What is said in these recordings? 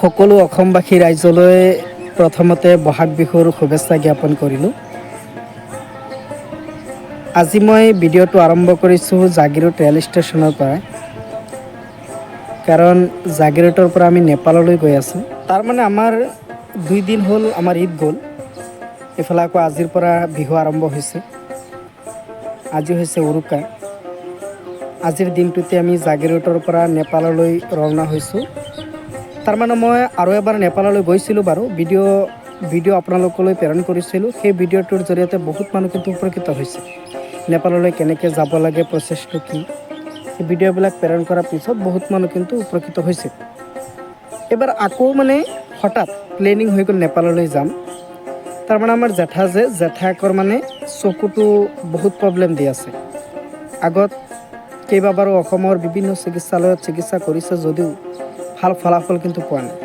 সকলো অসমবাসী ৰাইজলৈ প্ৰথমতে বহাগ বিহুৰ শুভেচ্ছা জ্ঞাপন কৰিলোঁ। আজি মই ভিডিঅ'টো আৰম্ভ কৰিছোঁ জাগিৰোড ৰেল ষ্টেচনৰ পৰা। কাৰণ জাগিৰোডৰ পৰা আমি নেপাললৈ গৈ আছোঁ। তাৰমানে আমাৰ দুই দিন হ'ল আমাৰ ঈদ গ'ল। এইফালে আকৌ আজিৰ পৰা বিহু আৰম্ভ হৈছে। আজি হৈছে উৰুকা। আজিৰ দিনটোতে আমি জাগিৰোডৰ পৰা নেপাললৈ ৰাওনা হৈছোঁ। তাৰমানে মই আৰু এবাৰ নেপাললৈ গৈছিলোঁ বাৰু। ভিডিঅ' ভিডিঅ' আপোনালোকলৈ প্ৰেৰণ কৰিছিলোঁ। সেই ভিডিঅ'টোৰ জৰিয়তে বহুত মানুহ কিন্তু উপকৃত হৈছে। নেপাললৈ কেনেকৈ যাব লাগে, প্ৰচেছটো কি? সেই ভিডিঅ'বিলাক প্ৰেৰণ কৰাৰ পিছত বহুত মানুহ কিন্তু উপকৃত হৈছে। এইবাৰ আকৌ মানে হঠাৎ প্লেনিং হৈ গ'ল নেপাললৈ যাম। তাৰমানে আমাৰ জেঠা যে জেঠাকৰ মানে চকুটো বহুত প্ৰব্লেম দি আছে। আগত কেইবাবাৰো অসমৰ বিভিন্ন চিকিৎসালয়ত চিকিৎসা কৰিছে যদিও ভালো ফলাফল কিন্তু পোৱা নাই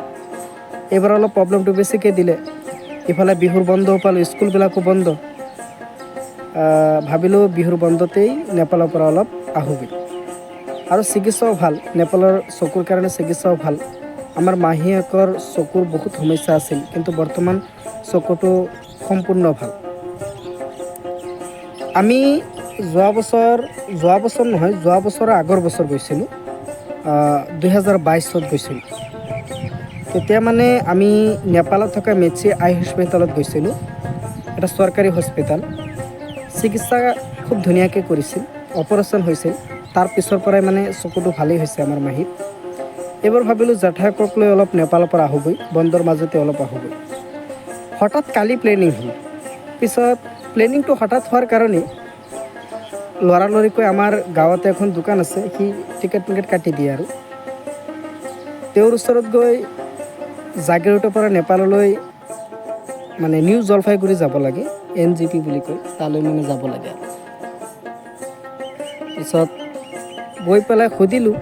এইবাৰ অলপ প্ৰব্লেমটো বেছিকৈ দিলে? ইফালে বিহুৰ বন্ধও পালোঁ স্কুলবিলাকো বন্ধ। ভাবিলোঁ বিহুৰ বন্ধতেই নেপালৰ পৰা অলপ আহোগৈ। আৰু চিকিৎসাও ভালো নেপালৰ চকুৰ কাৰণে চিকিৎসাও ভালো। আমাৰ মাহীয়েকৰ চকুৰ বহুত সমস্যা আছিল, কিন্তু বৰ্তমান চকুটো সম্পূৰ্ণ ভালো। আমি যোৱা বছৰ যোৱা বছৰ নহয়, যোৱা বছৰৰ আগৰ বছৰ গৈছিলোঁ। দুহেজাৰ বাইছত গৈছিলোঁ। তেতিয়া মানে আমি নেপালত থকা মেচি আই হস্পিটেলত গৈছিলোঁ। এটা চৰকাৰী হস্পিটেল চিকিৎসা খুব ধুনীয়াকৈ কৰিছিল অপাৰেশ্যন হৈছিল। তাৰ পিছৰ পৰাই মানে চকুটো ভালেই হৈছে আমাৰ মাহীত এইবাৰ ভাবিলোঁ জেঠাইকক লৈ অলপ নেপালৰ পৰা আহোঁগৈ, বন্ধৰ মাজতে অলপ আহোঁগৈ। হঠাৎ কালি প্লেনিং হ'ল। পিছত প্লেনিংটো হঠাৎ হোৱাৰ কাৰণে লৰালৰিকৈ আমাৰ গাঁৱতে এখন দোকান আছে সি টিকেট টিকেট কাটি দিয়ে আৰু। তেওঁৰ ওচৰত গৈ জাগিৰোডৰ পৰা নেপাললৈ মানে নিউ জলপাইগুৰি যাব লাগে এন জি পি বুলি কয় তালৈ মানে যাব লাগে। পিছত গৈ পেলাই সুধিলোঁ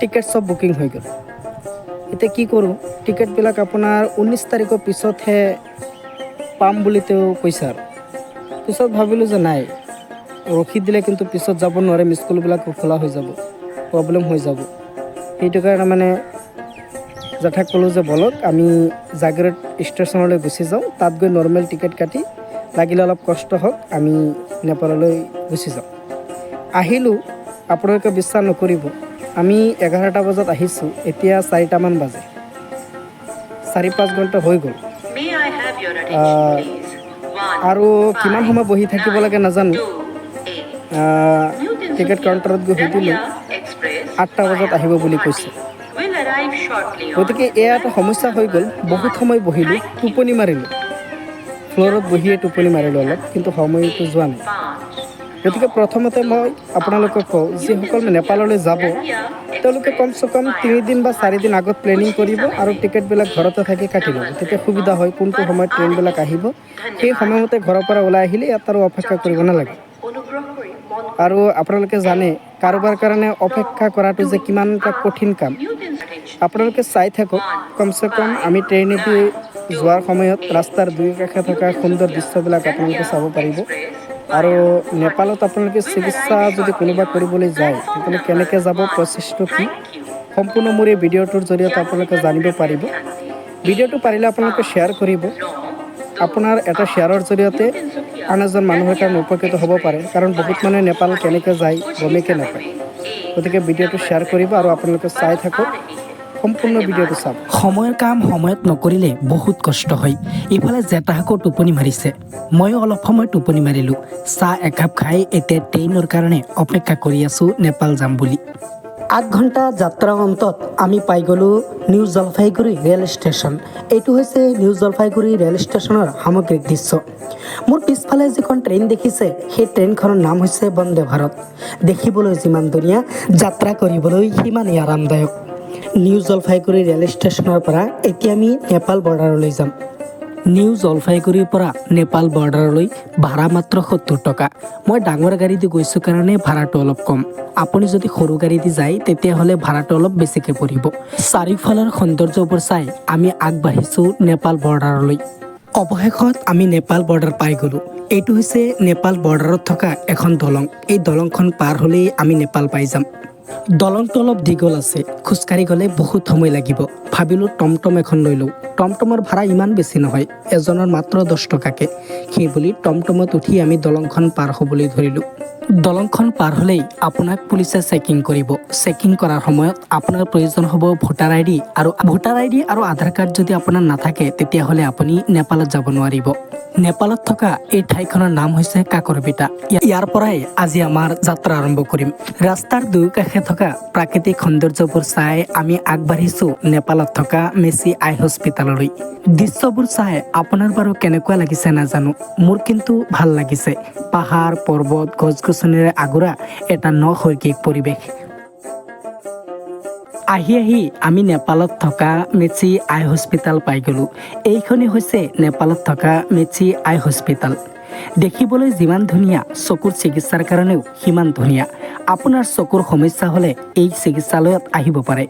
টিকেট চব বুকিং হৈ গ'ল। এতিয়া কি কৰোঁ টিকেটবিলাক আপোনাৰ ঊনৈছ তাৰিখৰ পিছতহে পাম বুলি তেওঁ কৈছে আৰু। পিছত ভাবিলোঁ যে নাই ৰখি দিলে কিন্তু পিছত যাব নোৱাৰিম স্কুলবিলাকো খোলা হৈ যাব প্ৰব্লেম হৈ যাব। সেইটো কাৰণে মানে জেঠাক ক'লোঁ যে বলক আমি জাগিৰোড ষ্টেচনলৈ গুচি যাওঁ তাত গৈ নৰ্মেল টিকেট কাটি লাগিলে অলপ কষ্ট হওক আমি নেপাললৈ গুচি যাওঁ। আহিলোঁ আপোনালোকে বিশ্বাস নকৰিব আমি এঘাৰটা বজাত আহিছোঁ এতিয়া চাৰিটামান বাজে। চাৰি পাঁচ ঘণ্টা হৈ গ'ল। আৰু কিমান সময় বহি থাকিব লাগে নাজানো টিকেট কাউণ্টাৰত গৈ সুধিলোঁ আঠটা বজাত আহিব বুলি কৈছে। গতিকে এয়া এটা সমস্যা হৈ গ'ল বহুত সময় বহিলোঁ, টোপনি মাৰিলোঁ ফ্ল'ৰত বহিয়ে টোপনি মাৰিলোঁ অলপ, কিন্তু সময়টো যোৱা নাই. গতিকে প্ৰথমতে মই আপোনালোকক কওঁ, যিসকল নেপাললৈ যাব, তেওঁলোকে কমচে কম তিনিদিন বা চাৰিদিন আগত প্লেনিং কৰিব আৰু টিকেটবিলাক ঘৰতে থাকি কাটি ল'ব তেতিয়া সুবিধা হয় কোনটো সময়ত ট্ৰেইনবিলাক আহিব, সেই সময়মতে ঘৰৰ পৰা ওলাই আহিলে ইয়াত আৰু অপেক্ষা কৰিব নালাগে। মন আৰু আপোনালোকে জানে, কাৰোবাৰ কাৰণে অপেক্ষা কৰাটো যে কিমান এটা কঠিন কাম। আপোনালোকে চাই থাকক, কমচে কম আমি ট্ৰেইনেদি যোৱাৰ সময়ত ৰাস্তাৰ দুই কাষে থকা সুন্দৰ দৃশ্যবিলাক আপোনালোকে চাব পাৰিব। আৰু নেপালত আপোনালোকে চিকিৎসা যদি কোনোবা কৰিবলৈ যায় তেতিয়াহ'লে কেনেকৈ যাব প্ৰচেছটো কি? সম্পূৰ্ণ মোৰ এই ভিডিঅ'টোৰ জৰিয়তে আপোনালোকে জানিব পাৰিব। ভিডিঅ'টো পাৰিলে আপোনালোকে শ্বেয়াৰ কৰিব। আপোনাৰ এটা শ্বেয়াৰৰ জৰিয়তে আন এজন মানুহৰ কাৰণে উপকৃত হ'ব পাৰে, কাৰণ বহুত মানুহে নেপাল কেনেকৈ যায় গমেইকে নাপায়। গতিকে ভিডিঅ'টো শ্বেয়াৰ কৰিব আৰু আপোনালোকে চাই থাকক। সম্পূৰ্ণ ভিডিঅ'টো চাওক। সময়ৰ কাম সময়ত নকৰিলে বহুত কষ্ট হয়। ইফালে জেতাহাকো টোপনি মাৰিছে। ময়ো অলপ সময় টোপনি মাৰিলোঁ। চাহ একাপ খাই এতিয়া ট্ৰেইনৰ কাৰণে অপেক্ষা কৰি আছোঁ নেপাল যাম বুলি। আঠ ঘণ্টা যাত্ৰাৰ অন্তত আমি পাই গ'লোঁ নিউ জলপাইগুৰি ৰেল ষ্টেচন। এইটো হৈছে নিউ জলপাইগুৰি ৰেল ষ্টেচনৰ সামগ্ৰিক দৃশ্য। মোৰ পিছফালে যিখন ট্ৰেইন দেখিছে সেই ট্ৰেইনখনৰ নাম হৈছে বন্দে ভাৰত। দেখিবলৈ যিমান ধুনীয়া যাত্ৰা কৰিবলৈ সিমানেই আৰামদায়ক। নিউ জলপাইগুৰি ৰেল ষ্টেচনৰ পৰা এতিয়া আমি নেপাল বৰ্ডাৰলৈ যাম। নিউ জলপাইগুৰিৰ পৰা নেপাল বৰ্ডাৰলৈ ভাড়া মাত্ৰ সত্তৰ টকা। মই ডাঙৰ গাড়ী দি গৈছোঁ কাৰণে ভাড়াটো অলপ কম। আপুনি যদি সৰু গাড়ী দি যায়, তেতিয়াহ'লে ভাড়াটো অলপ বেছিকৈ পৰিব। চাৰিওফালৰ সৌন্দৰ্যবোৰ চাই আমি আগবাঢ়িছোঁ নেপাল বৰ্ডাৰলৈ। অৱশেষত আমি নেপাল বৰ্ডাৰ পাই গ'লোঁ। এইটো হৈছে নেপাল বৰ্ডাৰত থকা এখন দলং। এই দলংখন পাৰ হ'লেই আমি নেপাল পাই যাম। দলংটো অলপ দীঘল আছে, খোজকাঢ়ি গ'লে বহুত সময় লাগিব। ভাবিলোঁ টমটম এখন লৈ লওঁ। টমটমৰ ভাড়া ইমান বেছি নহয়, এজনৰ মাত্ৰ দহ টকাকৈ। সেই বুলি টমটমত উঠি আমি দলংখন পাৰ হ'বলৈ ধৰিলোঁ। দলংখন পাৰ হ'লেই আপোনাক পুলিচে চেকিং কৰিব। চেকিং কৰাৰ সময়ত আপোনাৰ প্ৰয়োজন হ'ব ভোটাৰ আই ডি আৰু ভোটাৰ আই ডি আৰু আধাৰ কাৰ্ড যদি আপোনাৰ নাথাকে, তেতিয়াহ'লে আপুনি নেপালত যাব নোৱাৰিব। নেপালত থকা এই ঠাইখনৰ নাম হৈছে কাকৰবিটা। ইয়াৰ পৰাই আজি আমাৰ যাত্ৰা আৰম্ভ কৰিম। ৰাস্তাৰ দুয়োকাষে থকা প্ৰাকৃতিক সৌন্দৰ্যবোৰ চাই আমি আগবাঢ়িছো নেপালত থকা মেচি আই হস্পিটাললৈ দৃশ্যবোৰ চাই আপোনাৰ বাৰু কেনেকুৱা লাগিছে নাজানো, মোৰ কিন্তু ভালো লাগিছে। পাহাৰ, পৰ্বত গছ গছনিৰে আগুৰা এটা নশৈকিক পৰিৱেশ। আহি আহি আমি নেপালত থকা মেচি আই হস্পিটাল পাই গ'লোঁ। এইখনেই হৈছে নেপালত থকা মেচি আই হস্পিটাল দেখিবলৈ যিমান ধুনীয়া, চকুৰ চিকিৎসাৰ কাৰণেও সিমান ধুনীয়া। আপোনাৰ চকুৰ সমস্যা হ'লে এই চিকিৎসালয়ত আহিব পাৰে।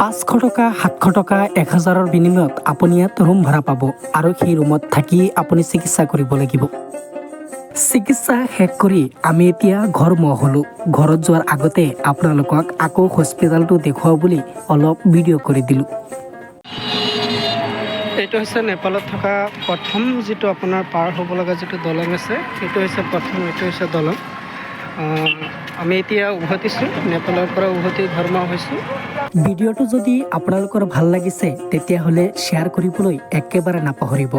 পাঁচশো টকা, সাতশ টকা, এক হাজাৰৰ বিনিময়ত আপুনি ইয়াত ৰুম ভাড়া পাব আৰু সেই ৰুমত থাকি আপুনি চিকিৎসা কৰিব লাগিব। চিকিৎসা শেষ কৰি আমি এতিয়া ঘৰ হ'লোঁ। ঘৰত যোৱাৰ আগতে আপোনালোকক আকৌ হস্পিটেলটো দেখুৱাওঁ বুলি অলপ ভিডিঅ' কৰি দিলোঁ। এইটো হৈছে নেপালত থকা প্ৰথম যিটো আপোনাৰ পাৰ হ'ব লগা যিটো দলং আছে সেইটো হৈছে প্ৰথম এইটো হৈছে দলং। আমি এতিয়া উভতিছোঁ নেপালৰ পৰা উভতি ধৰ্ম হৈছোঁ। ভিডিঅ'টো যদি আপোনালোকৰ ভালো লাগিছে তেতিয়াহ'লে শ্বেয়াৰ কৰিবলৈ একেবাৰে নাপাহৰিব।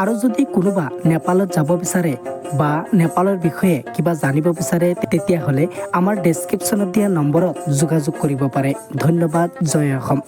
আৰু যদি কোনোবা নেপালত যাব বিচাৰে বা নেপালৰ বিষয়ে কিবা জানিব বিচাৰে, তেতিয়াহ'লে আমাৰ ডেছক্ৰিপশ্যনত দিয়া নম্বৰত যোগাযোগ কৰিব পাৰে। ধন্যবাদ, জয় অসম।